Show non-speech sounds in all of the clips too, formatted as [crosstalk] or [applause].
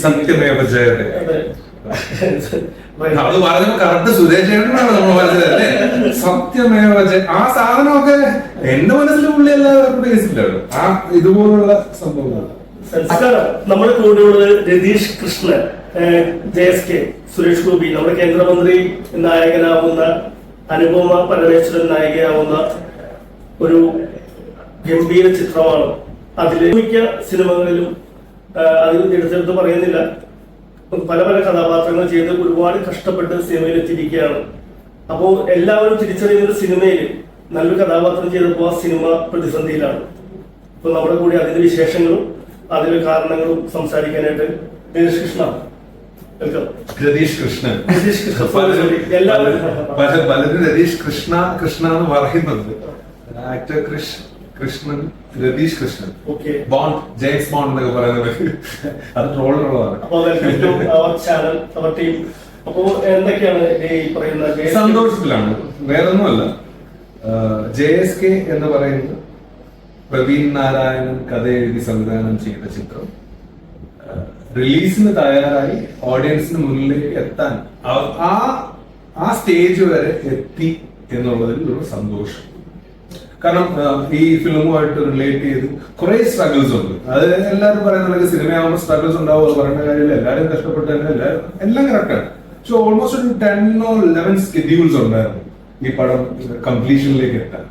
സത്യമേവ ജയതേ അതെ. പറഞ്ഞപ്പോ കറക്റ്റ് സുരേഷേട്ടനാണ് നമ്മൾ മനസ്സിലല്ലേ സത്യമേവ ജയ ആ സാധനമൊക്കെ എന്റെ മനസ്സിൽ പുള്ളി എല്ലാവരും കേസില്ലല്ലോ ആ ഇതുപോലുള്ള സംഭവങ്ങൾ. സംസ്കാരം നമ്മുടെ കൂടെയുള്ളത് Ratheesh Krishnan J S K Suresh Gopi നമ്മുടെ കേന്ദ്രമന്ത്രി നായകനാവുന്ന അനുപമ പരമേശ്വരൻ നായികയാവുന്ന ഒരു ഗംഭീര ചിത്രമാണ്. അതിലെ മിക്ക സിനിമകളിലും അതിൽ എടുത്തെടുത്ത് പറയുന്നില്ല. പല പല കഥാപാത്രങ്ങൾ ചെയ്ത് ഒരുപാട് കഷ്ടപ്പെട്ട് സിനിമയിൽ എത്തിയിരിക്കുകയാണ് അപ്പോൾ എല്ലാവരും തിരിച്ചറിയുന്ന ഒരു സിനിമയിൽ നല്ലൊരു കഥാപാത്രം ചെയ്തപ്പോൾ ആ സിനിമ പ്രതിസന്ധിയിലാണ്. അപ്പൊ നമ്മുടെ കൂടി അതിന്റെ വിശേഷങ്ങളും അതിന്റെ കാരണങ്ങളും സംസാരിക്കാനായിട്ട് രതീഷ് കൃഷ്ണ. രതീഷ് കൃഷ്ണൻ. കൃഷ്ണ പലരും രതീഷ് കൃഷ്ണ കൃഷ്ണ എന്ന് പറയുന്നുണ്ട് actor Krish Krishnan Ratheesh Krishnan. Okay. Bond James Bond എന്നൊക്കെ പറയുന്നത്. അത് ട്രോളിനുള്ളതാണ് സന്തോഷത്തിലാണ് വേറെ ഒന്നുമല്ല പറയുന്ന ജെ എസ് കെ? എന്ന് പറയുന്നത് പ്രവീൺ നാരായണൻ കഥ എഴുതി സംവിധാനം ചെയ്ത ചിത്രം. റിലീസിന് തയ്യാറായി. ഓഡിയൻസിന് മുന്നിലേക്ക് എത്താൻ. ആ ആ സ്റ്റേജ് വരെ എത്തി എന്നുള്ളതിൽ ഒരു സന്തോഷം. കാരണം ഈ ഫിലിമുമായിട്ട് റിലേറ്റ് ചെയ്ത് കുറെ സ്ട്രഗിൾസ് ഉണ്ട്. അത് എല്ലാവരും പറയുന്ന സിനിമയാകുമ്പോൾ സ്ട്രഗിൾസ് ഉണ്ടാവും അത് പറയേണ്ട കാര്യമില്ല. എല്ലാവരും കഷ്ടപ്പെട്ട് തന്നെ എല്ലാവരും എല്ലാം കറക്റ്റാണ് പക്ഷെ ഓൾമോസ്റ്റ് ഒരു ടെൻ ഓർ ലെവൻ സ്കെഡ്യൂൾസ് ഉണ്ടായിരുന്നു ഈ പടം കംപ്ലീഷനിലേക്ക് എത്താൻ.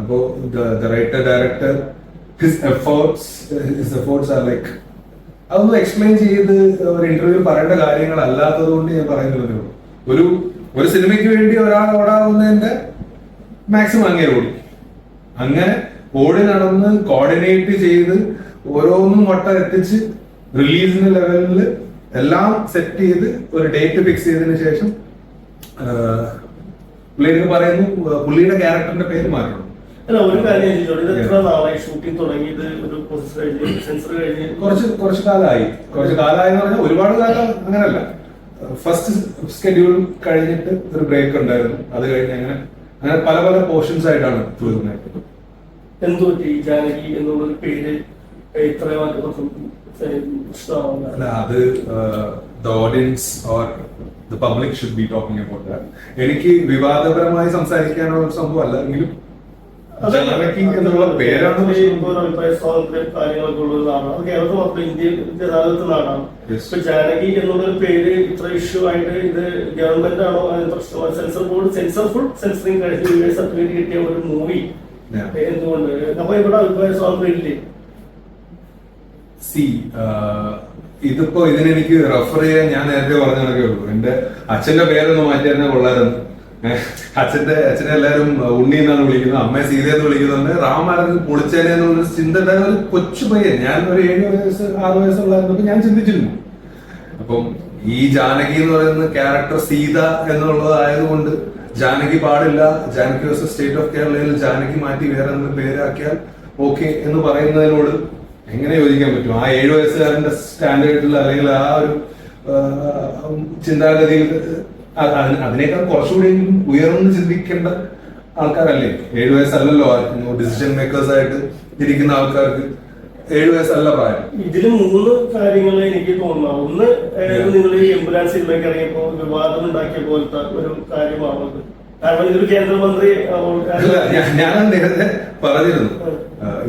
അപ്പോ the writer director his efforts his efforts are like അതൊന്നും എക്സ്പ്ലെയിൻ ചെയ്ത് ഒരു ഇന്റർവ്യൂ പറയേണ്ട കാര്യങ്ങൾ അല്ലാത്തത് കൊണ്ട് ഞാൻ പറയുന്നില്ലതേ ഉള്ളൂ ഒരു ഒരു സിനിമയ്ക്ക് വേണ്ടി ഒരാൾ ഓടാവുന്നതിന്റെ മാക്സിമം അങ്ങേ ഓടി അങ്ങനെ ഓടി നടന്ന് കോർഡിനേറ്റ് ചെയ്ത് ഓരോന്നും വട്ടം എത്തിച്ച് റിലീസിന് ലെവലിൽ എല്ലാം സെറ്റ് ചെയ്ത് ഒരു ഡേറ്റ് ഫിക്സ് ചെയ്തതിന് ശേഷം പുള്ളിയൊക്കെ പറയുന്നു പുള്ളിയുടെ ക്യാരക്ടറിന്റെ പേര് മാറ്റണം. അല്ല ഒരു കാര്യം എത്ര നാളായി ഷൂട്ടിംഗ് തുടങ്ങിയത് ഒരു പ്രോസസ് കഴിഞ്ഞ് സെൻസർ കഴിഞ്ഞ്? കുറച്ച് കുറച്ച് കാലമായി. കുറച്ച് കാലമായി എന്ന് പറഞ്ഞാൽ ഒരുപാട് കാലം അങ്ങനല്ല. ഫസ്റ്റ് സ്കെഡ്യൂൾ കഴിഞ്ഞിട്ട് ഒരു ബ്രേക്ക് ഉണ്ടായിരുന്നു. അത് കഴിഞ്ഞ് അങ്ങനെ അങ്ങനെ പല പല പോർഷൻസ് ആയിട്ടാണ് തീർന്നത് എന്തു പറ്റി? ജാനകി എന്നുള്ളൊരു പേര് അല്ല അത് the audience or the public should be talking about എനിക്ക് വിവാദപരമായി സംസാരിക്കാനുള്ള സംഭവം സംഭവമല്ല എങ്കിലും എന്നുള്ള പേരാണ് പ്രശ്നം. ഇപ്പോൾ ഒരു അഭിപ്രായ സ്വാതന്ത്ര്യം കാര്യങ്ങളൊക്കെ ഉള്ള ഒരു നാടാണ് അത് കേരളത്തിൽ മാത്രം ഇന്ത്യയിൽ ഗതാഗത ഇപ്പൊ ജാനകി എന്നുള്ളൊരു പേര് ഇത്ര ഇഷ്യൂ ആയിട്ട് ഇത് ഗവൺമെന്റ് ആണോ censor board censor full censoring കഴിഞ്ഞ സർട്ടിഫിക്കറ്റ് കിട്ടിയ ഒരു മൂവി. എന്തുകൊണ്ട് അപ്പൊ ഇവിടെ അഭിപ്രായ സ്വാതന്ത്ര്യം ഇല്ലേ? സി ഇതിപ്പോ ഇതിനെനിക്ക് റെഫർ ചെയ്യാൻ ഞാൻ നേരത്തെ പറഞ്ഞ കണക്കേ ഉള്ളൂ. എന്റെ അച്ഛന്റെ പേരൊന്ന് മാറ്റി തന്നെ കൊള്ളായിരുന്നു അച്ഛന്റെ അച്ഛനെ എല്ലാവരും ഉണ്ണി എന്നാണ് വിളിക്കുന്നത് അമ്മയെ സീത എന്ന് വിളിക്കുന്നുണ്ട്. റാമാരൻ പൊളിച്ചേനെ എന്നുള്ള ചിന്ത ഉണ്ടായിരുന്ന ഒരു കൊച്ചു പയ്യൻ. ഞാൻ ഒരു ഏഴ് വയസ്സ് ആറ് വയസ്സുള്ളായിരുന്നപ്പോ ഞാൻ ചിന്തിച്ചിരുന്നു. അപ്പം ഈ ജാനകി എന്ന് പറയുന്ന ക്യാരക്ടർ സീത എന്നുള്ളതായതുകൊണ്ട് ജാനകി പാടില്ല. ജാനകി വേഴ്സസ് സ്റ്റേറ്റ് ഓഫ് കേരളയിൽ ജാനകി മാറ്റി വേറെ എന്തെങ്കിലും പേരാക്കിയാൽ ഓക്കെ എന്ന് പറയുന്നതിനോട് എങ്ങനെ യോജിക്കാൻ പറ്റും? ആ ഏഴു വയസ്സുകാരന്റെ സ്റ്റാൻഡേർഡിൽ അല്ലെങ്കിൽ ആ ഒരു ചിന്താഗതിയിൽ അതിനേക്കാൾ കുറച്ചുകൂടി ഉയർന്ന് ചിന്തിക്കേണ്ട ആൾക്കാരല്ലേ? ഏഴ് വയസ്സല്ലല്ലോ ഡിസിഷൻ മേക്കേഴ്സ് ആയിട്ട് ഇരിക്കുന്ന ആൾക്കാർക്ക് ഏഴ് വയസ്സല്ല പ്രായം. ഇതിൽ മൂന്ന് കാര്യങ്ങൾ എനിക്ക് തോന്നുന്നു. ഒന്ന് നിങ്ങൾ ഈ എംബുലൻസ് സിനിമയ്ക്ക് ഇറങ്ങിയപ്പോ വിവാദം ഉണ്ടാക്കിയ പോലത്തെ ഒരു കാര്യമാണത് കാരണം ഇതൊരു കേന്ദ്രമന്ത്രി ഞാൻ നേരത്തെ പറഞ്ഞിരുന്നു.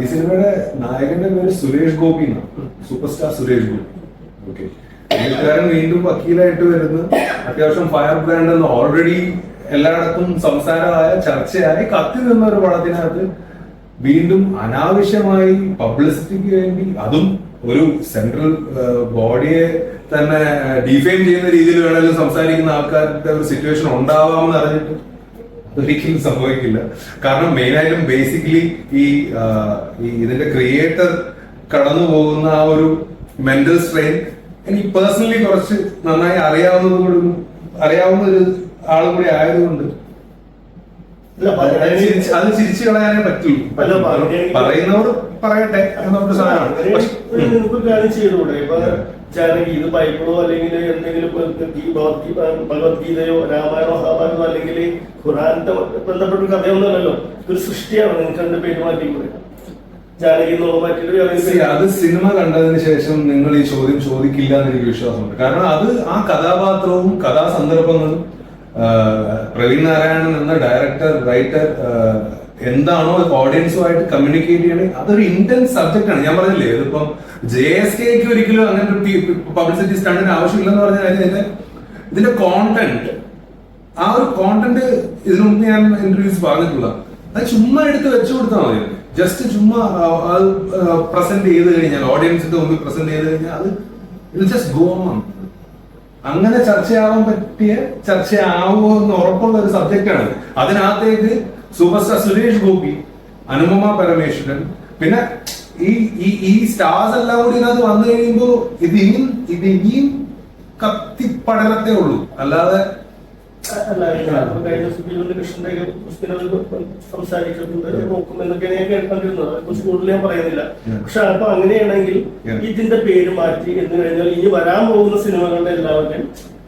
ഈ സിനിമയുടെ നായകന്റെ പേര് സുരേഷ് ഗോപി എന്നാണ് super star Suresh Gopi. Okay എഴുത്തുകാരൻ വീണ്ടും വക്കീലായിട്ട് വരുന്നു. അത്യാവശ്യം ഫയർ ബ്രാൻഡ് എന്ന് ഓൾറെഡി എല്ലായിടത്തും സംസാരമായ ചർച്ചയായി കത്തി നിന്ന ഒരു പടത്തിനകത്ത് വീണ്ടും അനാവശ്യമായി പബ്ലിസിറ്റിക്ക് വേണ്ടി അതും ഒരു സെൻട്രൽ ബോഡിയെ തന്നെ ഡിഫൈൻ ചെയ്യുന്ന രീതിയിൽ വേണമെങ്കിലും സംസാരിക്കുന്ന ആൾക്കാരുടെ ഒരു സിറ്റുവേഷൻ ഉണ്ടാവാമെന്ന് അറിഞ്ഞിട്ട് ഒരിക്കലും സംഭവിക്കില്ല. കാരണം മെയിനായിട്ടും ബേസിക്കലി ഈ ഇതിന്റെ ക്രിയേറ്റർ കടന്നു പോകുന്ന ആ ഒരു മെന്റൽ സ്ട്രെയിൻ എനിക്ക് പേഴ്സണലി കുറച്ച് നന്നായി അറിയാവുന്നത് കൂടി അറിയാവുന്ന ഒരു ആളും കൂടി ആയതുകൊണ്ട് അത് ചിരിച്ച് കളയാനേ പറ്റുള്ളൂ. പറയുന്നവർ പറയട്ടെ എന്നൊരു സാധനമാണ്. Yeah. ഇത് ബൈബിളോ അല്ലെങ്കിൽ എന്തെങ്കിലും ഭഗവത്ഗീതയോ രാമായണ മഹാഭാരതമോ അല്ലെങ്കിൽ ഖുറാന്റെ ബന്ധപ്പെട്ട ഒരു കഥയൊന്നുമല്ലല്ലോ. ഇതൊരു സൃഷ്ടിയാണ് നിങ്ങൾക്ക് അതിന്റെ പേര് മാറ്റി കൂടെ അത് സിനിമ കണ്ടതിന് ശേഷം നിങ്ങൾ ഈ ചോദ്യം ചോദിക്കില്ല എന്ന് എനിക്ക് വിശ്വാസമുണ്ട്. കാരണം അത് ആ കഥാപാത്രവും കഥാസന്ദർഭങ്ങളും പ്രവീൺ നാരായണൻ എന്ന ഡയറക്ടർ റൈറ്റർ എന്താണോ ഓഡിയൻസുമായിട്ട് കമ്മ്യൂണിക്കേറ്റ് ചെയ്യണേ അതൊരു ഇന്റൻസ് സബ്ജക്റ്റ് ആണ്. ഞാൻ പറഞ്ഞില്ലേ ഇതിപ്പം ജെ എസ് കെക്ക് ഒരിക്കലും അങ്ങനെ ഒരു പബ്ലിസിറ്റി സ്റ്റണ്ടിന് ആവശ്യമില്ലെന്ന് പറഞ്ഞാൽ ഇതിന്റെ ഇതിന്റെ കോണ്ടന്റ് ആ ഒരു കോണ്ടന്റ് ഇതിനു മുമ്പ് ഞാൻ ഇന്റർവ്യൂസ് പറഞ്ഞിട്ടുള്ള അത് ചുമ്മാ എടുത്ത് വെച്ചു കൊടുത്താൽ മതി. ജസ്റ്റ് ചുമ്മാ അത് പ്രസന്റ് ചെയ്ത് കഴിഞ്ഞാൽ ഓഡിയൻസിന്റെ മുമ്പിൽ പ്രസന്റ് ചെയ്ത് കഴിഞ്ഞാൽ അത് ഇറ്റ് ജസ്റ്റ് ഗോ ഓൺ അങ്ങനെ ചർച്ചയാവാൻ പറ്റിയ ചർച്ചയാവോ എന്ന് ഉറപ്പുള്ള ഒരു സബ്ജക്റ്റ് ആണ് അതിനകത്തേക്ക് സൂപ്പർസ്റ്റാർ സുരേഷ് ഗോപി അനുപമ പരമേശ്വരൻ പിന്നെ ഈ ഈ ഈ സ്റ്റാർസ് എല്ലാം കൂടി ഇതിനകത്ത് വന്നു കഴിയുമ്പോ ഇത് ഇനിയും ഇത് ഇനിയും കത്തിപ്പടരത്തേ ഉള്ളൂ. അല്ലാതെ അല്ല കഴിഞ്ഞ ദിവസം കൃഷ്ണന്റെ പുസ്തകം സംസാരിച്ചിട്ടുണ്ട്. നോക്കും എന്നൊക്കെയാണ് ഞാൻ കേൾക്കൊണ്ടിരുന്നത് കുറച്ച് കൂടുതൽ ഞാൻ പറയുന്നില്ല. പക്ഷെ അപ്പൊ അങ്ങനെയാണെങ്കിൽ ഇതിന്റെ പേര് മാറ്റി എന്ന് കഴിഞ്ഞാൽ ഇനി വരാൻ പോകുന്ന സിനിമകളുടെ എല്ലാവരുടെയും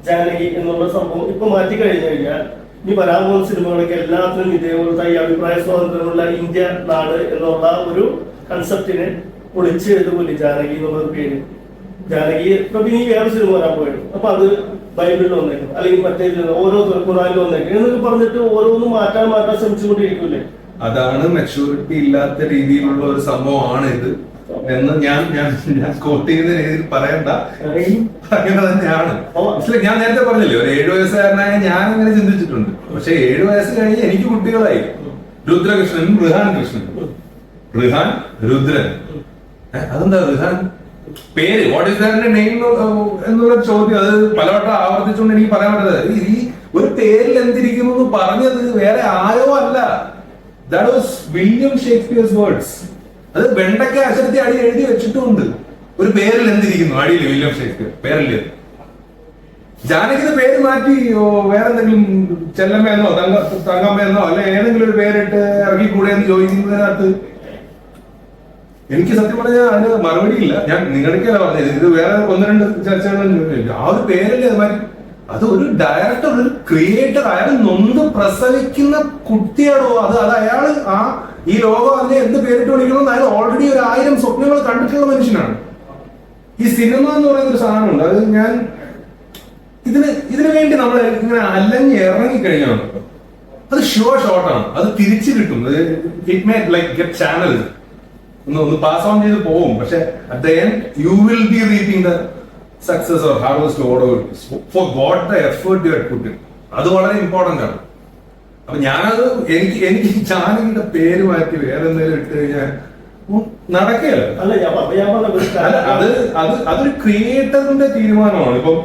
ജാനകി എന്നുള്ള സംഭവം ഇപ്പൊ മാറ്റി കഴിഞ്ഞു കഴിഞ്ഞാൽ ഇനി വരാൻ പോകുന്ന സിനിമകളൊക്കെ എല്ലാത്തിനും ഇതേപോലത്തെ ഈ അഭിപ്രായ സ്വാതന്ത്ര്യമുള്ള ഇന്ത്യ നാട് എന്നുള്ള ഒരു കൺസെപ്റ്റിനെ പൊളിച്ച് എഴുതുപോലെ ജാനകി എന്നുള്ള പേര്. ജാനകി ഇപ്പൊ ഇനി വേറെ സിനിമ വരാൻ പോയിട്ട് അപ്പൊ അത് ബൈബിളിൽ വന്നേക്കും. അല്ലെങ്കിൽ മറ്റേ ഓരോ ഖുറാനിൽ വന്നേക്കും. എന്നൊക്കെ പറഞ്ഞിട്ട് ഓരോന്നും മാറ്റാൻ മാറ്റാൻ ശ്രമിച്ചുകൊണ്ടിരിക്കൂലേ അതാണ് മെച്ചൂരിറ്റി ഇല്ലാത്ത രീതിയിലുള്ള ഒരു സംഭവമാണ് ഇത്. എന്ന് ഞാൻ ഞാൻ ഞാൻ കോട്ട് ചെയ്യുന്ന രീതിയിൽ പറയണ്ട. പറയുന്നത് തന്നെയാണ് മനസ്സിലായി? ഞാൻ നേരത്തെ പറഞ്ഞില്ലേ ഒരു ഏഴു വയസ്സുകാരനായ ഞാൻ അങ്ങനെ ചിന്തിച്ചിട്ടുണ്ട്. പക്ഷെ ഏഴു വയസ്സ് കഴിഞ്ഞ് എനിക്ക് കുട്ടികളായി. രുദ്രകൃഷ്ണൻ ഋഹാൻ കൃഷ്ണൻ ഋഹാൻ രുദ്രൻ. അതെന്താ ഋഹാൻ പേര്? വാട്ട് ഇസ് ദാറിന്റെ നെയിം എന്നുള്ള ചോദ്യം അത് പലവട്ടം ആവർത്തിച്ചുകൊണ്ട് എനിക്ക് പറയാൻ പറ്റുന്നത് ഈ ഒരു പേരിൽ എന്തിരിക്കുന്നു എന്ന് പറഞ്ഞത് വേറെ ആരോ അല്ല. That was William Shakespeare's words അത് വെണ്ടയ്ക്ക അക്ഷരത്തെ അടി എഴുതി വെച്ചിട്ടുമുണ്ട് ഒരു പേരിൽ എന്തിരിക്കുന്നു? അടിയിൽ വില്യം ഷേക്സ്പിയർ പേരിൽ ജാനകിന്റെ പേര് മാറ്റി വേറെ എന്തെങ്കിലും ചെല്ലമ്മയെന്നോ തങ്ക തങ്കമ്മയെന്നോ അല്ലെ ഏതെങ്കിലും ഒരു പേരിട്ട് ഇറങ്ങിക്കൂടെ എന്ന് ചോദിക്കുന്നതിനകത്ത് എനിക്ക് സത്യം പറഞ്ഞാൽ അതിന് മറുപടി ഇല്ല ഞാൻ നിങ്ങൾക്കല്ല പറഞ്ഞത്. ഇത് വേറെ ഒന്ന് രണ്ട് ചർച്ചകളും ആ ഒരു പേരല്ലേ അത് മാറ്റി അത് ഒരു ഡയറക്ടർ ഒരു ക്രിയേറ്റർ അയാൾ നൊന്ത് പ്രസവിക്കുന്ന കുട്ടിയാണോ അത് അത് അയാൾ ആ ഈ ലോകം അതിനെ എന്ത് പേരിട്ട് വിളിക്കണമെന്ന് അയാൾ ഓൾറെഡി ഒരു ആയിരം സ്വപ്നങ്ങൾ കണ്ടിട്ടുള്ള മനുഷ്യനാണ്. ഈ സിനിമ എന്ന് പറയുന്ന ഒരു സാധനമുണ്ട്. അത് ഞാൻ ഇതിന് ഇതിനു വേണ്ടി നമ്മൾ ഇങ്ങനെ അല്ലെങ്കിൽ ഇറങ്ങി കഴിഞ്ഞാണ് അത് ഷുവർ ഷോട്ടാണ് അത് തിരിച്ചു കിട്ടും. It may like get channel ഒന്ന് ഒന്ന് പാസ് ഓൺ ചെയ്ത് പോകും പക്ഷെ at the end you will be reaping the success or harvest for God the effort you put അത് വളരെ ഇമ്പോർട്ടന്റ് ആണ്. അപ്പൊ ഞാനത് എനിക്ക് എനിക്ക് ചാനലിന്റെ പേര് മാറ്റി വേറെ എന്തെങ്കിലും ഇട്ട് കഴിഞ്ഞാൽ നടക്കുകയല്ല. അത് അത് അതൊരു ക്രിയേറ്ററിന്റെ തീരുമാനമാണ്. ഇപ്പം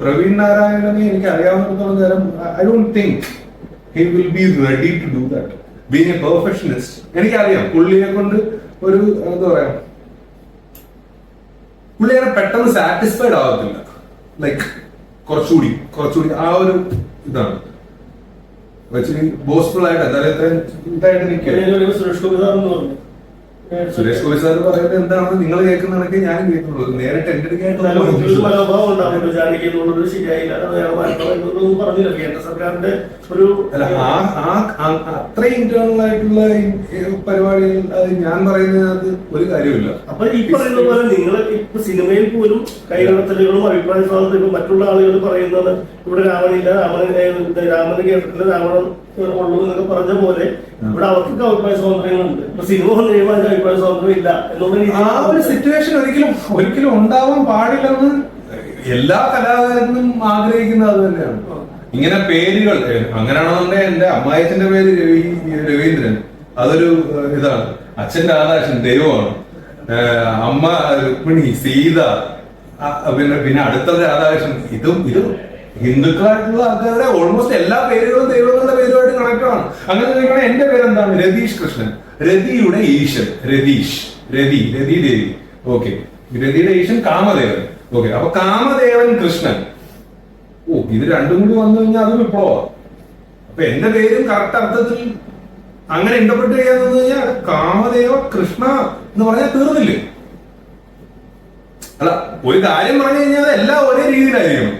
പ്രവീൺ നാരായണനെ എനിക്ക് അറിയാവുന്നിടത്തോളം നേരം I don't think he will be ready to do that being a perfectionist എനിക്കറിയാം. പുള്ളിയെ കൊണ്ട് ഒരു എന്താ പറയാ പുള്ളി പെട്ടെന്ന് സാറ്റിസ്ഫൈഡ് ആവത്തില്ല. ലൈക്ക് കുറച്ചുകൂടി കുറച്ചുകൂടി ആ ഒരു ഇതാണ്. ബോസ്ഫുൾ ആയിട്ട് ഇത്രയും ഇതായിട്ട് നിൽക്കുക സുരേഷ് ഗോപി സാർ പറയുന്നത് എന്താണെന്ന് നിങ്ങൾ കേൾക്കുന്നതൊക്കെ ഞാൻ കേൾക്കുന്നുള്ളൂ. നേരിട്ട് എന്റെ മനോഭാവം ഉണ്ടാവുമല്ലോ ജാനകി എന്നുള്ളത് ശരിയായില്ല. അത് വേറെ പറഞ്ഞില്ല. കേന്ദ്ര സർക്കാരിന്റെ ഒരു അല്ല ആ അത്രയും ഇന്റേണൽ ആയിട്ടുള്ള പരിപാടിയിൽ അത് ഞാൻ പറയുന്നത് ഒരു കാര്യമില്ല അപ്പൊ ഈ പറയുന്ന പോലെ നിങ്ങൾ ഇപ്പൊ സിനിമയിൽ പോലും കൈകടത്തലുകളും അഭിപ്രായ സ്വാതന്ത്ര്യം മറ്റുള്ള ആളുകൾ പറയുന്നത് ഇവിടെ രാമനില്ല രാമൻ രാമന് കേട്ടിട്ടില്ല രാവണൻ ഉള്ളൂ എന്നൊക്കെ പറഞ്ഞ പോലെ ഇവിടെ അവർക്കൊക്കെ അഭിപ്രായ സ്വാതന്ത്ര്യങ്ങളുണ്ട്. ഇപ്പൊ സിനിമ അതിന് അഭിപ്രായ സ്വാതന്ത്ര്യം ഇല്ല എന്നുള്ള ആ ഒരു സിറ്റുവേഷൻ ഒരിക്കലും ഒരിക്കലും ഉണ്ടാവാൻ പാടില്ലെന്ന് എല്ലാ കലാകാരനും ആഗ്രഹിക്കുന്നത് അത് തന്നെയാണ്. ഇങ്ങനെ പേരുകൾ അങ്ങനെയാണോ അങ്ങനെയാണെന്നുണ്ടെങ്കിൽ എന്റെ അമ്മായച്ചന്റെ പേര് രവി രവീന്ദ്രൻ. അതൊരു ഇതാണ്. അച്ഛന്റെ ആകാശൻ ദൈവമാണ്. അമ്മ രുക്മിണി സീത പിന്നെ പിന്നെ അടുത്ത രാധാകൃഷ്ണൻ ഇതും ഇതും ഹിന്ദുക്കളായിട്ടുള്ള ആൾക്കാരുടെ ഓൾമോസ്റ്റ് എല്ലാ പേരുകളും ദൈവങ്ങളുടെ പേരുമായിട്ട് കണക്ട് ആണ്. അങ്ങനെ നിൽക്കണ എന്റെ പേരെന്താണ്? രതീഷ് കൃഷ്ണൻ. രതിയുടെ ഈശൻ രതീഷ്. രതി. രതി ദേവി ഓക്കെ രതിയുടെ ഈശൻ കാമദേവൻ. ഓക്കെ അപ്പൊ കാമദേവൻ കൃഷ്ണൻ. ഓ ഇത് രണ്ടും കൂടി വന്നു കഴിഞ്ഞാൽ അതും ഇപ്പോ അപ്പൊ എന്റെ പേരും കറക്റ്റ് അർത്ഥത്തിൽ അങ്ങനെ ഇന്റർപ്രറ്റ് ചെയ്യാന്ന് കഴിഞ്ഞാൽ കാമദേവ കൃഷ്ണ എന്ന് പറഞ്ഞാൽ തീർന്നില്ലേ? അല്ല ഒരു കാര്യം പറഞ്ഞു കഴിഞ്ഞാൽ എല്ലാം ഒരേ രീതിയിലായിരിക്കണം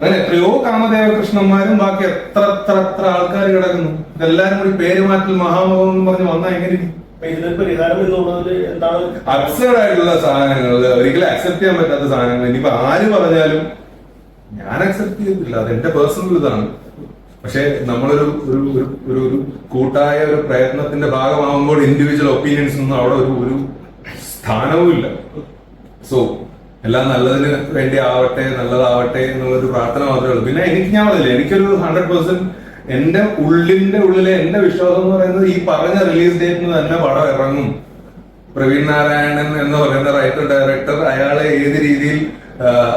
അങ്ങനെ എത്രയോ കാമദേവ കൃഷ്ണന്മാരും ബാക്കി എത്ര എത്ര എത്ര ആൾക്കാർ കിടക്കുന്നു. ഇതെല്ലാരും കൂടി പേര് മാറ്റൽ മഹാമകം എന്ന് പറഞ്ഞ് വന്നാൽ എങ്ങനെ അബ്സേർഡ് ആയിട്ടുള്ള സാധനങ്ങൾ. ഒരിക്കലും അക്സെപ്റ്റ് ചെയ്യാൻ പറ്റാത്ത സാധനങ്ങൾ. ഇനിയിപ്പോ ആര് പറഞ്ഞാലും ഞാൻ അക്സെപ്റ്റ് ചെയ്തിട്ടില്ല. അത് എന്റെ പേഴ്സണൽ ഇതാണ്. പക്ഷെ നമ്മളൊരു ഒരു ഒരു ഒരു കൂട്ടായ ഒരു പ്രയത്നത്തിന്റെ ഭാഗമാകുമ്പോൾ ഇൻഡിവിജ്വൽ ഒപ്പീനിയൻസ് ഒന്നും അവിടെ ഒരു ഒരു സ്ഥാനവും ഇല്ല സോ എല്ലാം നല്ലതിന് വേണ്ടി ആവട്ടെ നല്ലതാവട്ടെ എന്നുള്ളൊരു പ്രാർത്ഥന മാത്രമേ ഉള്ളൂ. പിന്നെ എനിക്ക് ഞാൻ പറഞ്ഞില്ല എനിക്കൊരു ഹൺഡ്രഡ് പെർസെന്റ് എന്റെ ഉള്ളിന്റെ ഉള്ളിലെ എന്റെ വിശ്വാസം എന്ന് പറയുന്നത് ഈ പറഞ്ഞ റിലീസ് ഡേറ്റിന് തന്നെ പടം ഇറങ്ങും. പ്രവീൺ നാരായണൻ എന്ന് പറയുന്ന റൈറ്റർ ഡയറക്ടർ അയാളെ ഏത് രീതിയിൽ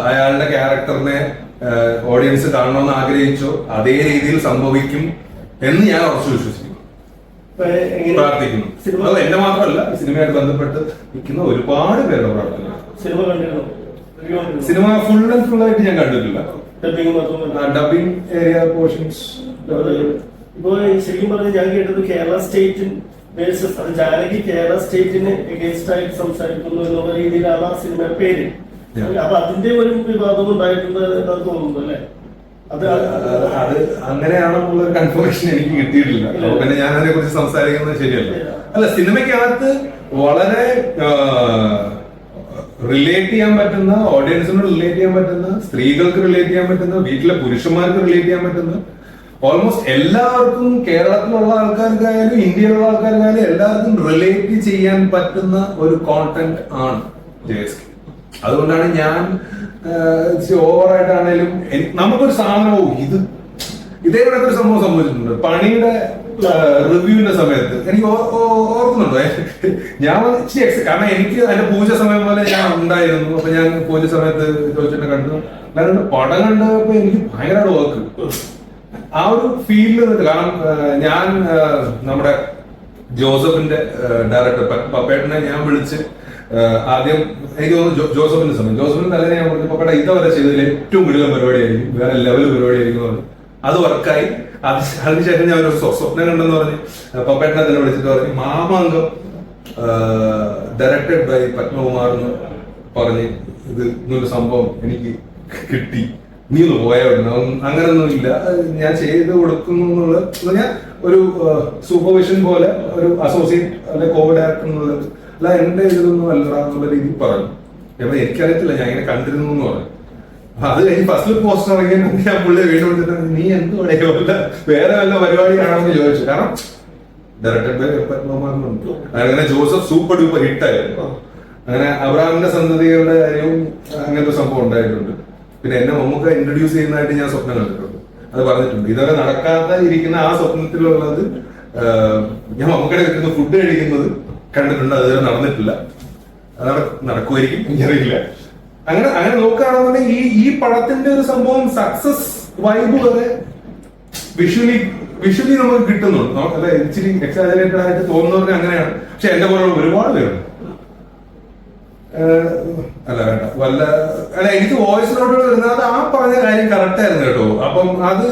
അയാളുടെ ക്യാരക്ടറിനെ ഓഡിയൻസ് കാണണമെന്ന് ആഗ്രഹിച്ചോ അതേ രീതിയിൽ സംഭവിക്കും എന്ന് ഞാൻ ഉറച്ചു പ്രാർത്ഥിക്കുന്നു. സിനിമ അത് എന്റെ മാത്രമല്ല സിനിമയായിട്ട് ബന്ധപ്പെട്ട് നിൽക്കുന്ന ഒരുപാട് പേരുടെ പ്രാർത്ഥന സിനിമ കണ്ടിരുന്നു. സിനിമ ഫുൾ ആൻഡ് ഫുൾ ആയിട്ട് ഞാൻ കണ്ടിട്ടില്ല. ഡബിങ് ഏരിയ പോർഷൻസ് ഇപ്പോ ശരിക്കും പറഞ്ഞ ഞാൻ കേട്ടത് കേരള സ്റ്റേറ്റ് വേഴ്സസ് അത് ജാനകി കേരള സ്റ്റേറ്റിന് എഗേൻസ്റ്റ് ആയിട്ട് സംസാരിക്കുന്നു എന്നുള്ള രീതിയിലാണ് ആ സിനിമയുടെ പേര്. അപ്പൊ അതിന്റെ ഒരു വിവാദം ഉണ്ടായിട്ടുണ്ട് എന്നാണ് തോന്നുന്നു അല്ലെ? അത് അത് അങ്ങനെയാണെന്നുള്ള കൺഫർമേഷൻ എനിക്ക് കിട്ടിയിട്ടില്ല. പിന്നെ ഞാൻ അതിനെ കുറിച്ച് സംസാരിക്കുന്നത് ശരിയല്ല. അല്ല സിനിമയ്ക്കകത്ത് വളരെ റിലേറ്റ് ചെയ്യാൻ പറ്റുന്ന ഓഡിയൻസിനോട് റിലേറ്റ് ചെയ്യാൻ പറ്റുന്ന സ്ത്രീകൾക്ക് റിലേറ്റ് ചെയ്യാൻ പറ്റുന്ന വീട്ടിലെ പുരുഷന്മാർക്ക് റിലേറ്റ് ചെയ്യാൻ പറ്റുന്ന ഓൾമോസ്റ്റ് എല്ലാവർക്കും കേരളത്തിലുള്ള ആൾക്കാർക്കായാലും ഇന്ത്യയിലുള്ള ആൾക്കാർക്കായാലും എല്ലാവർക്കും റിലേറ്റ് ചെയ്യാൻ പറ്റുന്ന ഒരു കോണ്ടന്റ് ആണ് ജെ എസ് കെ അതുകൊണ്ടാണ് ഞാൻ ഓവറായിട്ടാണേലും നമുക്കൊരു സാധനവും ഇത് ഇതേ കണക്ക് ഒരു സംഭവം സംഭവിച്ചിട്ടുണ്ട്. പണിയുടെ റിവ്യൂവിന്റെ സമയത്ത്. എനിക്ക് ഓർക്കുന്നുണ്ടോ? ഞാൻ കാരണം എനിക്ക് അതിന്റെ പൂജ സമയം പോലെ ഞാൻ ഉണ്ടായിരുന്നു. അപ്പൊ ഞാൻ പൂജ സമയത്ത് ചോദിച്ചിട്ട് കണ്ടു. അല്ലാണ്ട് പടം കണ്ടപ്പോ എനിക്ക് ഭയങ്കര വർക്ക് ആ ഒരു ഫീലിൽ നിന്നിട്ട് കാരണം ഞാൻ നമ്മുടെ ജോസഫിന്റെ ഡയറക്ടർ പപ്പേട്ടനെ ഞാൻ വിളിച്ച് ആദ്യം എനിക്ക് തോന്നുന്നു ജോസഫിന്റെ സമയം. ജോസഫിന് തലേന്ന് ഞാൻ പറഞ്ഞു പപ്പേട്ട ഇതുവരെ ചെയ്തതിൽ ഏറ്റവും കൂടുതൽ പരിപാടിയായിരിക്കും. വേറെ ലെവൽ പരിപാടിയായിരിക്കും പറഞ്ഞു. അത് വർക്കായി അത് അതിനുശേഷം ഞാൻ ഒരു സ്വപ്നം കണ്ടെന്ന് പറഞ്ഞ് പപ്പേട്ടനെ തന്നെ വിളിച്ചിട്ട് പറഞ്ഞു മാമാങ്കം ഡയറക്റ്റഡ് ബൈ പത്മകുമാർ എന്ന് പറഞ്ഞ് ഇത് ഇന്നൊരു സംഭവം എനിക്ക് കിട്ടി. നീ ഒന്ന് പോയാ അങ്ങനൊന്നും ഇല്ല. ഞാൻ ചെയ്ത് കൊടുക്കുന്നു എന്നുള്ളത് ഞാൻ ഒരു സൂപ്പർവിഷൻ പോലെ ഒരു അസോസിയേറ്റ് അല്ലെ കോ ഡയറക്ടർ എന്നുള്ളത് അല്ല എന്റെ ഇതിലൊന്നും അല്ലടാ എന്നുള്ള രീതിയിൽ പറഞ്ഞു. അപ്പൊ എനിക്കറിയത്തില്ല ഞാൻ ഇങ്ങനെ കണ്ടിരുന്നു എന്ന് പറഞ്ഞു അത് കഴിഞ്ഞ് ഫസ്റ്റ് പോസ്റ്റർ ഇറങ്ങിയ ഞാൻ പുള്ളിയെ വീണ്ടും വിളിച്ചിട്ട് നീ എന്ത് പണിയോ? വല്ല വേറെ വല്ല പരിപാടിയാണെന്ന് ചോദിച്ചു. കാരണം ഡയറക്ടർ ബൈ പത്മകുമാറിനുണ്ട് അങ്ങനെ ജോസഫ് സൂപ്പർ ഡൂപ്പർ ഹിറ്റായിരുന്നു അങ്ങനെ അബ്രാമിന്റെ സന്തതികളുടെ കാര്യവും അങ്ങനത്തെ സംഭവം ഉണ്ടായിട്ടുണ്ട്. പിന്നെ എന്നെ മമ്മൂക്ക ഇൻട്രൊഡ്യൂസ് ചെയ്യുന്നതായിട്ട് ഞാൻ സ്വപ്നം കണ്ടിട്ടുണ്ട്. അത് പറഞ്ഞിട്ടുണ്ട്. ഇതൊക്കെ നടക്കാതെ ഇരിക്കുന്ന ആ സ്വപ്നത്തിലുള്ളത് ഞാൻ മമ്മൂക്കയുടെ കിട്ടുന്ന ഫുഡ് കഴിക്കുന്നത് കണ്ടിട്ടുണ്ട് അത് നടന്നിട്ടില്ല. അത് നട- നടക്കുമായിരിക്കും എനിക്കറിയില്ല. അങ്ങനെ അങ്ങനെ നോക്കുകയാണെന്നുണ്ടെങ്കിൽ ഈ ഈ പടത്തിന്റെ ഒരു സംഭവം സക്സസ് വൈബ് വരെ വിഷ്വലി വിഷ്വലി നമുക്ക് കിട്ടുന്നുണ്ട്. അല്ലെ ഇച്ചിരി എക്സാജറേറ്റഡ് ആയിട്ട് തോന്നുന്നവർക്ക് അങ്ങനെയാണ്. പക്ഷെ എന്റെ പോലുള്ള ഒരുപാട് പേരുണ്ട്. അല്ല വേണ്ട. വല്ല അല്ല എനിക്ക് വോയിസ് നോട്ടുകൾ വരുന്നത് അത് ആ പറഞ്ഞ കാര്യം കറക്റ്റ് ആയിരുന്നു കേട്ടോ. അപ്പം അത്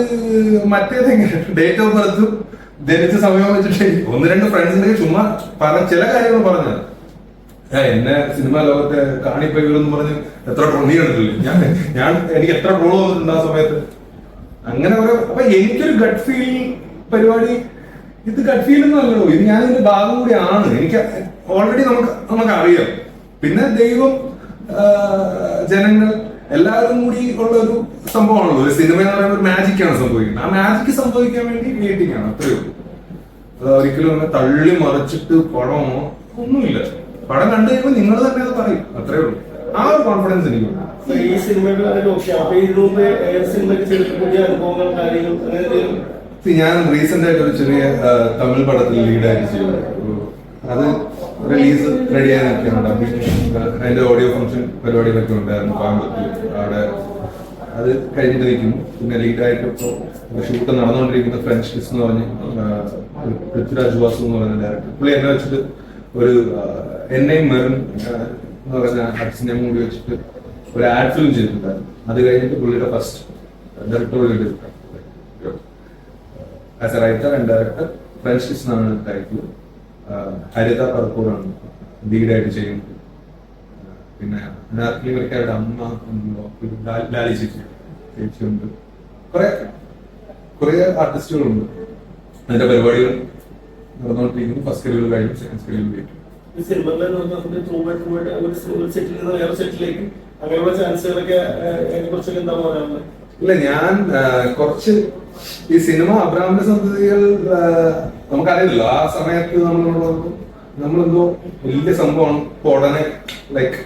മറ്റേതെങ്കിലും ഡേറ്റ് ഓഫ് ബർത്തും ജനിച്ച സമയം വെച്ചിട്ട് ഒന്ന് രണ്ട് ഫ്രണ്ട്സിന്റെ ചുമ്മാ പറഞ്ഞ ചില കാര്യങ്ങൾ പറഞ്ഞു. എന്നെ സിനിമാ ലോകത്തെ കാണിപ്പൈവരെന്ന് പറഞ്ഞ് എത്ര ട്രോളി കണ്ടിട്ടില്ലേ? ഞാൻ ഞാൻ എനിക്ക് എത്ര ട്രോൾ വന്നിട്ടുണ്ട് ആ സമയത്ത്? അങ്ങനെ ഓരോ അപ്പൊ എനിക്കൊരു ഗട്ട് ഫീൽ പരിപാടി ഇത് ഫീൽ ഒന്നും അല്ലല്ലോ ഇത് ഞാൻ ഇതിന്റെ ഭാഗം കൂടിയാണ് എനിക്ക് ഓൾറെഡി നമുക്ക് നമുക്ക് അറിയാം പിന്നെ ദൈവം ജനങ്ങൾ എല്ലാവരും കൂടി ഉള്ള ഒരു സംഭവമാണല്ലോ. ഒരു സിനിമ എന്ന് പറയുന്നത് മാജിക്കാണ് സംഭവിക്കുന്നത്. ആ മാജിക് സംഭവിക്കാൻ വേണ്ടി മീറ്റിംഗ് ആണ്. അത്രയേ ഉള്ളൂ. അത് ഒരിക്കലും അങ്ങനെ തള്ളി മറിച്ചിട്ട് പടമോ? ഒന്നുമില്ല. പടം കണ്ടു കഴിയുമ്പോൾ നിങ്ങൾ തന്നെ അത് പറയും. അത്രയേ ഉള്ളൂ. ആ ഒരു കോൺഫിഡൻസ് എനിക്കുണ്ട്. അപ്പൊ ഈ സിനിമയുടെ അനുഭവങ്ങൾ കാര്യങ്ങൾ ഞാൻ റീസെന്റ് ആയിട്ട് ഒരു ചെറിയ തമിഴ് പടത്തിൽ ലീഡായിട്ട് ചെയ്തു. അത് റിലീസ് റെഡി ആയി നിൽക്കുന്നുണ്ട് അതിന്റെ ഓഡിയോ ഫംഗ്ഷൻ പരിപാടികളൊക്കെ ഉണ്ടായിരുന്നു കോയമ്പത്തൂർ അവിടെ അത് കഴിഞ്ഞിട്ട് നിൽക്കുന്നു. പിന്നെ ലീഡായിട്ട് ഇപ്പോൾ ഷൂട്ട് നടന്നുകൊണ്ടിരിക്കുന്ന ഫ്രഞ്ച് കിസ് എന്ന് പറഞ്ഞ് പൃഥ്വിരാജ് വാസു എന്ന് പറയുന്ന ഡയറക്ടർ പുള്ളി എന്നെ വെച്ചിട്ട് ഒരു എന്നെയും മെറിൻ എന്ന് പറയുന്ന അച്ഛനെ മൂടി വെച്ചിട്ട് ഒരു ആഡ് ഫിലിം ചെയ്തിട്ടുണ്ടായിരുന്നു. അത് കഴിഞ്ഞിട്ട് പുള്ളിയുടെ ഫസ്റ്റ് എടുത്തിട്ടുണ്ട് as a writer and director French kiss എന്നാണ് ടൈറ്റിൽ ഹരിത പർപ്പൂറാണ് ലീഡായിട്ട് ചെയ്യുന്നത് പിന്നെ നാർക്കലി വരക്കാരുടെ അമ്മ എന്നോ ലാലി ചേച്ചി ചേച്ചിയുണ്ട്. കുറെ കുറെ ആർട്ടിസ്റ്റുകളുണ്ട്. അതിന്റെ പരിപാടികൾ നടന്നുകൊണ്ടിരിക്കുന്നു. ഫസ്റ്റ് ഷെഡ്യൂൾ കഴിഞ്ഞു സെക്കൻഡ് ഷെഡ്യൂൾ കഴിഞ്ഞു. ഇല്ല ഞാൻ കുറച്ച് ഈ സിനിമ അബ്രാമിന്റെ സന്തതികൾ നമുക്കറിയില്ല ആ സമയത്ത് നമ്മളോട് നമ്മളെന്തോ വലിയ സംഭവമാണ്. ഉടനെ ലൈക്ക്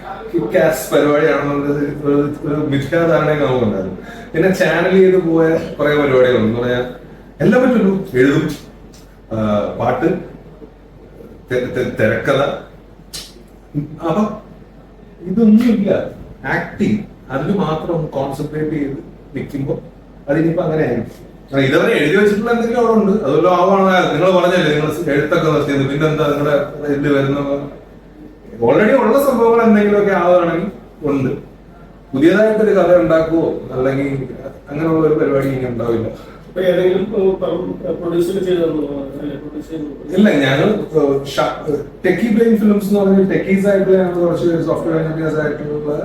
ക്യാസ് പരിപാടിയാണെന്നുള്ളത് ഒരു മിഥ്യാധാരണയൊക്കെ നമുക്കുണ്ടായിരുന്നു. പിന്നെ ചാനൽ ചെയ്ത് പോയ കുറെ പരിപാടികളുണ്ട്. എന്ന് പറയാ എല്ലാം പറ്റുള്ളൂ. എഴുതും പാട്ട് തിരക്കഥ. അപ്പൊ ഇതൊന്നുമില്ല. ആക്ടിങ് അതിൽ മാത്രം കോൺസെൻട്രേറ്റ് ചെയ്ത് നിൽക്കുമ്പോൾ അതിനിപ്പോ അങ്ങനെ ആയിരിക്കും. ഇതുവരെ എഴുതി വെച്ചിട്ടുള്ള എന്തെങ്കിലും അവിടെ ഉണ്ട്. അതുപോലെ ആവാണ് നിങ്ങൾ പറഞ്ഞല്ലേ നിങ്ങൾ എഴുത്തൊക്കെ നിർത്തിയത്. പിന്നെന്താ നിങ്ങളുടെ ഇതിൽ വരുന്ന ഓൾറെഡി ഉള്ള സംഭവങ്ങൾ എന്തെങ്കിലുമൊക്കെ ആവുകയാണെങ്കിൽ ഉണ്ട്. പുതിയതായിട്ടൊരു കഥ ഉണ്ടാക്കുവോ? അല്ലെങ്കിൽ അങ്ങനെയുള്ള ഒരു പരിപാടി ഇനി ഉണ്ടാവില്ല. ഇല്ല ഞങ്ങൾ ടെക്കി ബ്രെയിൻ ഫിലിംസ് എന്ന് പറഞ്ഞാൽ ടെക്കീസ് ആയിട്ടുള്ള ഞങ്ങൾ കുറച്ച് സോഫ്റ്റ്വെയർ എഞ്ചിനീയേഴ്സ് ആയിട്ടുള്ള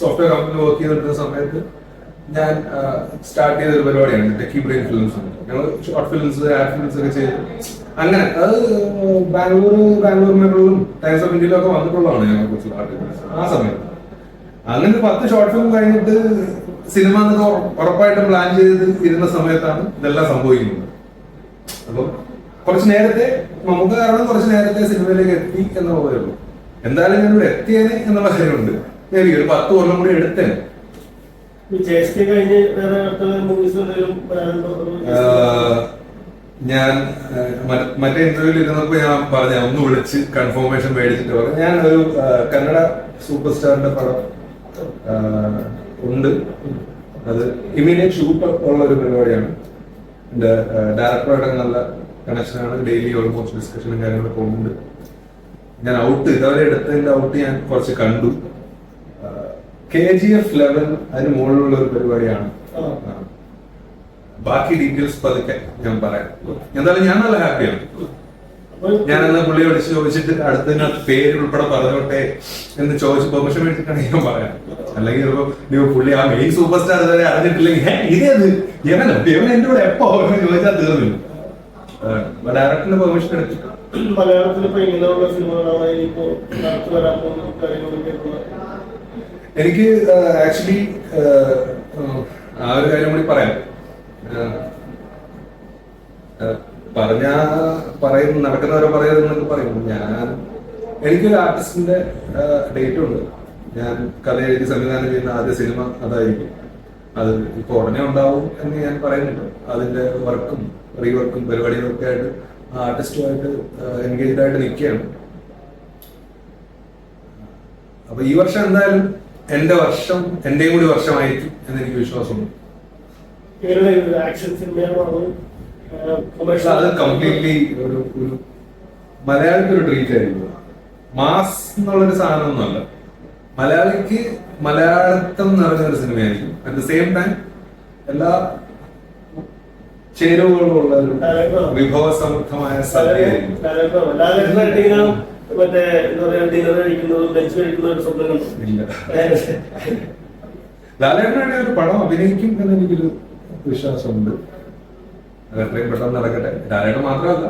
സോഫ്റ്റ്വെയർ കമ്പനി വർക്ക് ചെയ്തിരുന്ന സമയത്ത് ഞാൻ സ്റ്റാർട്ട് ചെയ്ത ഒരു പരിപാടിയാണ് ടെക്കി ബ്രെയിൻ ഫിലിംസ് ഞങ്ങൾ ഷോർട്ട് ഫിലിംസ് ആഡ് ഫിലിംസ് ഒക്കെ ചെയ്ത്. അങ്ങനെ അത് ബാംഗ്ലൂർ ബാംഗ്ലൂർ മെട്രോയിലും ടൈംസ് ഓഫ് ഇന്ത്യയിലും ഒക്കെ വന്നിട്ടുള്ളതാണ് ഞങ്ങളെ കുറച്ച് പാട്ട് ആ സമയത്ത് അങ്ങനെ പത്ത് ഷോർട്ട് ഫിലിം കഴിഞ്ഞിട്ട് സിനിമ എന്നൊക്കെ ഉറ- ഉറപ്പായിട്ടും പ്ലാൻ ചെയ്ത് ഇരുന്ന സമയത്താണ് ഇതെല്ലാം സംഭവിക്കുന്നത്. അപ്പം കുറച്ച് നേരത്തെ നമുക്ക് കാരണം കുറച്ച് നേരത്തെ സിനിമയിലേക്ക് എത്തി എന്ന പോലെ ഉള്ളൂ. എന്തായാലും ഞാൻ ഇവിടെ എത്തിയേനെ എന്നുള്ള കാര്യമുണ്ട്. ഞാൻ ഒരു പത്ത് കൊല്ലം കൂടി എടുത്തേനെ ഞാൻ മറ്റേ ഇന്റർവ്യൂവിൽ ഇരുന്നപ്പോ ഞാൻ പറഞ്ഞ ഒന്ന് വിളിച്ച് കൺഫർമേഷൻ മേടിച്ചിട്ട് പറഞ്ഞു ഞാൻ ഒരു കന്നഡ സൂപ്പർ സ്റ്റാറിന്റെ പടം ഉണ്ട്. അത് ഇമീഡിയറ്റ് ഷൂട്ട് ഉള്ള ഒരു പരിപാടിയാണ്. എന്റെ ഡയറക്ടറായിട്ട് നല്ല കണക്ഷനാണ് ഡെയിലി ഓൾമോസ്റ്റ് ഡിസ്കഷനും കാര്യങ്ങളൊക്കെ ഉണ്ട്. ഞാൻ ഔട്ട് ഇതുവരെ എടുത്തതിന്റെ ഔട്ട് ഞാൻ കുറച്ച് കണ്ടു. കെ ജി എഫ് ലെവൽ അതിന് മുകളിലുള്ള ഒരു പരിപാടിയാണ്. ബാക്കി ഡീറ്റെയിൽസ് പതുക്കെ ഞാൻ പറയാം. എന്തായാലും ഞാൻ നല്ല ഹാപ്പിയാണ് ഞാൻ അന്ന് പുള്ളിയെ വിളിച്ച് ചോദിച്ചിട്ട് അടുത്തതിന് പേര് ഉൾപ്പെടെ പറഞ്ഞോട്ടെ എന്ന് ചോദിച്ച് പെർമിഷൻ മേടിച്ചിട്ടാണ് ഞാൻ പറയാം അല്ലെങ്കിൽ ചിലപ്പോ പുള്ളി ആ മെയിൻ സൂപ്പർ സ്റ്റാർ ഇതുവരെ അറിഞ്ഞിട്ടില്ലെങ്കിൽ "ഹേ, ഇതേത് യവൻ എന്റെ കൂടെ എപ്പോ എന്ന് ചോദിച്ചാൽ തീർന്നില്ല. ഡയറക്ടറിന്റെ പെർമിഷൻ എടുത്തിട്ട് മലയാളത്തിൽ ഇപ്പൊ ഇങ്ങനെയുള്ള സിനിമകളാണ് ഇപ്പോ നടത്തി വരാൻ പോകുന്ന കാര്യങ്ങളൊക്കെ എനിക്ക് ആക്ച്വലി ആ ഒരു കാര്യം കൂടി പറയാം. പറഞ്ഞ പറയുന്ന നടക്കുന്നവരെ പറയുന്നൊക്കെ പറയും. ഞാൻ എനിക്കൊരു ആർട്ടിസ്റ്റിന്റെ ഡേറ്റ് ഉണ്ട്. ഞാൻ കഥ എഴുതി സംവിധാനം ചെയ്യുന്ന ആദ്യ സിനിമ അതായിരിക്കും. അത് ഇപ്പൊ ഉടനെ ഉണ്ടാവും എന്ന് ഞാൻ പറയുന്നുണ്ട്. അതിന്റെ വർക്കും റീവർക്കും പരിപാടികളൊക്കെ ആയിട്ട് ആ ആർട്ടിസ്റ്റുമായിട്ട് എൻഗേജ്ഡ് ആയിട്ട് നിൽക്കുകയാണ്. അപ്പൊ ഈ വർഷം എന്തായാലും എന്റെ വർഷം എന്റെയും കൂടി വർഷമായിരിക്കും എന്ന് എനിക്ക് വിശ്വാസമുണ്ട്. അതോ പക്ഷെ അത് കംപ്ലീറ്റ്ലി ഒരു ഒരു മലയാളിക്ക് ഒരു ട്രീറ്റ് ആയിരുന്നു. മാസ് എന്നുള്ളൊരു സാധനമൊന്നുമല്ല. മലയാളിക്ക് മലയാളത്തം നിറഞ്ഞ ഒരു സിനിമയായിരിക്കും. അറ്റ് ദ സെയിം ടൈം എല്ലാ ചേരുവകളും ഉള്ള ഒരു വിഭവസമൃദ്ധമായ സദ്യയായിരിക്കും. ലാലേട്ടനായിട്ടിങ്ങനെ മറ്റേ എന്താ പറയാ ഡിന്നർ കഴിക്കുന്നതും ലഞ്ച് കഴിക്കുന്നതും ഒരു സ്വപ്നം കണ്ടു ലാലേട്ടനായിട്ട് ഒരു പടം അഭിനയിക്കും എന്ന് എനിക്കൊരു വിശ്വാസമുണ്ട്. അത് എത്രയും പെട്ടെന്ന് നടക്കട്ടെ. ലാലേട്ടൻ മാത്രമല്ല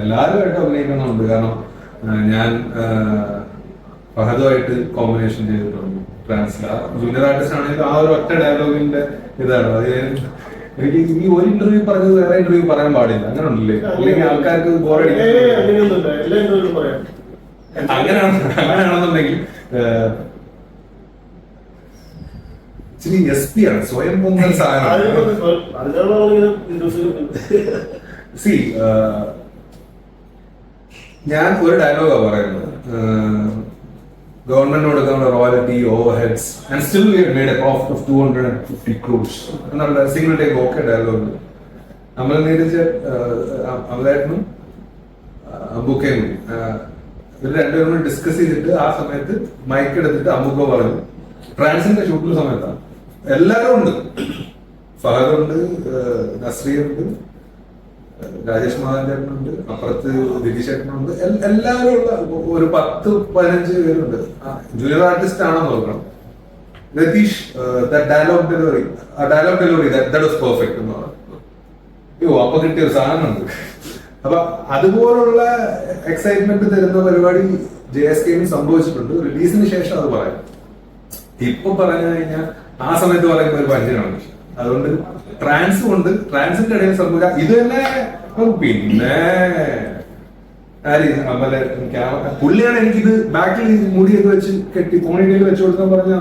എല്ലാവരുമായിട്ട് അഭിനയിക്കണമെന്നുണ്ട് കാരണം ഞാൻ ഫഹദുമായിട്ട് കോമ്പിനേഷൻ ചെയ്തിട്ടുണ്ട് ഫ്രാൻസിൽ ജൂനിയർ ആർട്ടിസ്റ്റ് ആണെങ്കിൽ ആ ഒരു ഒറ്റ ഡയലോഗിന്റെ ഇതാണ്. അത് എനിക്ക് ഈ ഒരു ഇന്റർവ്യൂ പറഞ്ഞത് വേറെ ഇന്റർവ്യൂ പറയാൻ പാടില്ല. അങ്ങനെ ഉണ്ടല്ലേ അല്ലെങ്കിൽ ആൾക്കാർക്ക് ബോറടിക്കും അങ്ങനെയാണ് അങ്ങനെയാണെന്നുണ്ടെങ്കിൽ ഇച്ചിരി എസ് പി ആണ് സ്വയം പൊങ്ങൽ [laughs] സാധനമാണ്. സി ഞാൻ ഒരു ഡയലോഗാ പറയുന്നത്. ഗവൺമെന്റ് കൊടുക്കുന്ന royalty over heads and still we made a profit of two hundred and fifty എന്നുള്ള സിംഗിൾ ടേക്ക് ഓക്കെ ഡയലോഗ് നമ്മൾ നേരിച്ച് അവരായിരുന്നു ബുക്കിംഗ് ഇവർ രണ്ടുപേരും കൂടി ഡിസ്കസ് ചെയ്തിട്ട് ആ സമയത്ത് മൈക്ക് എടുത്തിട്ട് അമ്പുക്ക പറഞ്ഞു. ഫ്രാൻസിന്റെ ഷൂട്ടിന് സമയത്താണ്. എല്ലാവരും ഉണ്ട്. ഫഹദുണ്ട് ഉണ്ട് നസ്രീ ഉണ്ട് രാജേഷ് മഹാചേട്ടനുണ്ട് ചേട്ടനുണ്ട് അപ്പുറത്ത് ദിലീഷ് ചേട്ടനുണ്ട് എൽ- എല്ലാവരും ഉള്ള ഒരു പത്ത് പതിനഞ്ച് പേരുണ്ട്. ജൂനിയർ ആർട്ടിസ്റ്റ് ആണെന്ന് നോക്കണം രതീഷ് ഡയലോഗ് ഡെലിവറി ആ dialogue delivery that was perfect എന്ന് പറഞ്ഞു. അപ്പൊ കിട്ടിയ ഒരു സാധനമുണ്ട്. അപ്പൊ അതുപോലുള്ള എക്സൈറ്റ്മെന്റ് തരുന്ന പരിപാടി ജെ എസ് കെയും സംഭവിച്ചിട്ടുണ്ട്. റിലീസിന് ശേഷം അത് പറയാം. ഇപ്പൊ പറഞ്ഞു കഴിഞ്ഞാൽ ആ സമയത്ത് പറയുന്ന ഒരു പഞ്ചനാണ് അതുകൊണ്ട് ട്രാൻസ് കൊണ്ട് ട്രാൻസിന്റെ ഇടയിൽ സംഭവിക്കാം ഇത് തന്നെ പിന്നെ പുള്ളിയാണ് എനിക്കിത് ബാക്കിൽ മുടിയൊക്കെ വെച്ച് കെട്ടി പോണിയിൽ വെച്ച് കൊടുക്കാൻ പറഞ്ഞ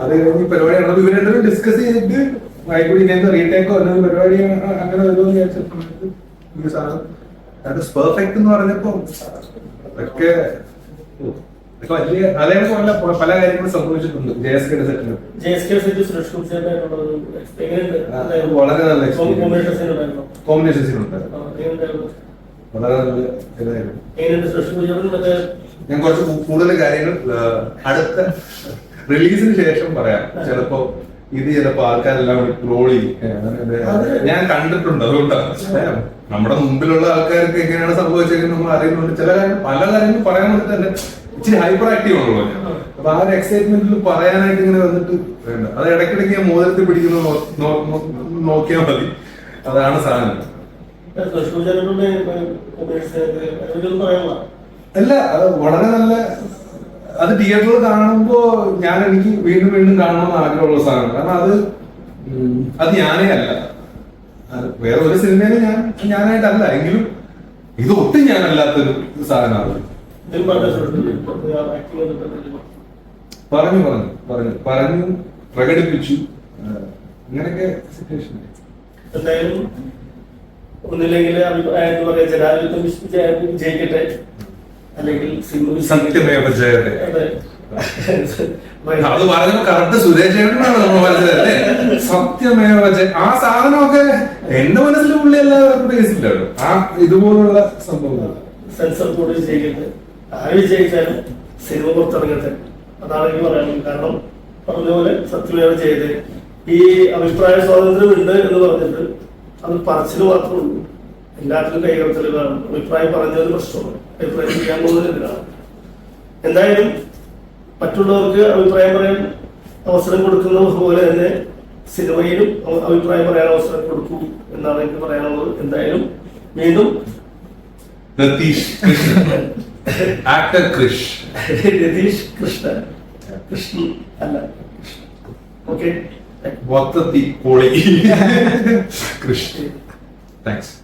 അത് കഴിഞ്ഞ് പരിപാടി നടന്നു. ഇവർ ഡിസ്കസ് ചെയ്തിട്ട് വൈകുടി ഇങ്ങനത്തെ റീടേക്കോ അല്ലെങ്കിൽ പരിപാടി അങ്ങനെ വരുമെന്ന് വിചാരിച്ച സമയത്ത് ഈ സാധനം ദാറ്റ് ഇസ് പെർഫെക്റ്റ് എന്ന് പറഞ്ഞപ്പോ വലിയ അതേപോലെ പല കാര്യങ്ങളും സംഭവിച്ചിട്ടുണ്ട്. ജെ എസ് കെയുടെ സെറ്റിലും വളരെ നല്ല experience. കോമ്പിനേഷൻ സീൻ ഉണ്ടായിരുന്നു. വളരെ നല്ല ഇതായിരുന്നു. ഞാൻ കുറച്ച് കൂടുതൽ കാര്യങ്ങൾ അടുത്ത റിലീസിന് ശേഷം പറയാം. ചിലപ്പോ ഇത് ചിലപ്പോ ആൾക്കാരെല്ലാം കൂടി ട്രോൾ ചെയ്യും. ഞാൻ കണ്ടിട്ടുണ്ട് അതുകൊണ്ടാണ് നമ്മുടെ മുമ്പിലുള്ള ആൾക്കാർക്ക് എങ്ങനെയാണ് സംഭവിച്ചത് നമ്മൾ അറിയുന്നുണ്ട് ചില കാര്യം പല കാര്യങ്ങളും പറയാൻ വേണ്ടി തന്നെ ഇച്ചിരി ഹൈപ്പർ ആക്റ്റീവ് ആണല്ലോ. അപ്പൊ ആ ഒരു എക്സൈറ്റ്മെന്റിൽ പറയാനായിട്ട് ഇങ്ങനെ വന്നിട്ട് വേണ്ട അത് ഇടയ്ക്കിടയ്ക്ക് ഞാൻ മോദത്തിൽ പിടിക്കുന്നത് നോ- നോ- നോ- നോക്കിയാൽ മതി അതാണ് സാധനം അല്ല അത് വളരെ നല്ല അത് തിയേറ്ററിൽ കാണുമ്പോ ഞാൻ എനിക്ക് വീണ്ടും വീണ്ടും കാണണമെന്ന് ആഗ്രഹമുള്ള സാധനം കാരണം അത് അത് ഞാനേ അല്ല. വേറെ ഒരു സിനിമയിലും ഞാൻ ഞാനായിട്ടല്ല. എങ്കിലും ഇത് ഒട്ടും ഞാനല്ലാത്തൊരു സാധനമാണ്. പറഞ്ഞ പറഞ്ഞു പറഞ്ഞു പറഞ്ഞു. പ്രകടിപ്പിച്ചു. അങ്ങനെയൊക്കെ ഇങ്ങനെയൊക്കെ സിറ്റുവേഷൻ എന്തായാലും ഒന്നില്ലെങ്കിൽ അഭിപ്രായം എന്താ പറയാ ജനാധിപത്യം ജയിക്കട്ടെ. വിജയിക്കട്ടെ അല്ലെങ്കിൽ. സത്യമേവ. അതെ. പറഞ്ഞപ്പോ കറക്റ്റ് സുരേഷേട്ടനാണ് നമ്മൾ പറഞ്ഞത് മനസ്സിലല്ലേ സത്യമേവ ആ സാധനമൊക്കെ എന്റെ മനസ്സിൽ പുള്ളി എല്ലാവർക്കും കേസില്ലല്ലോ ആ ഇതുപോലുള്ള സംഭവങ്ങൾ സെൻസർ ബോർഡ് വിജയിക്കട്ടെ ആര് വിജയിച്ചാലും സിനിമ പുറത്തിറങ്ങട്ടെ അതാണ് എനിക്ക് പറയാനുള്ളത് കാരണം പറഞ്ഞ പോലെ സത്യമേവ ചെയ്ത് ഈ അഭിപ്രായ സ്വാതന്ത്ര്യം ഉണ്ട് എന്ന് പറഞ്ഞിട്ട് അത് പറച്ചിന് മാത്രമേ ഉള്ളൂ എല്ലാത്തിലും കൈകടത്തൽ കാണും അഭിപ്രായം പറഞ്ഞതിന് പ്രശ്നമാണ് അഭിപ്രായം ചെയ്യാൻ പോകുന്നതിനാണ് എന്തായാലും മറ്റുള്ളവർക്ക് അഭിപ്രായം പറയാൻ അവസരം കൊടുക്കുന്ന പോലെ തന്നെ സിനിമയിലും അഭിപ്രായം പറയാൻ അവസരം കൊടുക്കൂ എന്നാണ് എനിക്ക് പറയാനുള്ളത്. എന്തായാലും വീണ്ടും രതീഷ് ആക്ടർ കൃഷ് രതീഷ് കൃഷ്ണ കൃഷ്ണൻ അല്ല ഓക്കെ. മൊത്തത്തി പൊളി കൃഷ് താങ്ക്സ്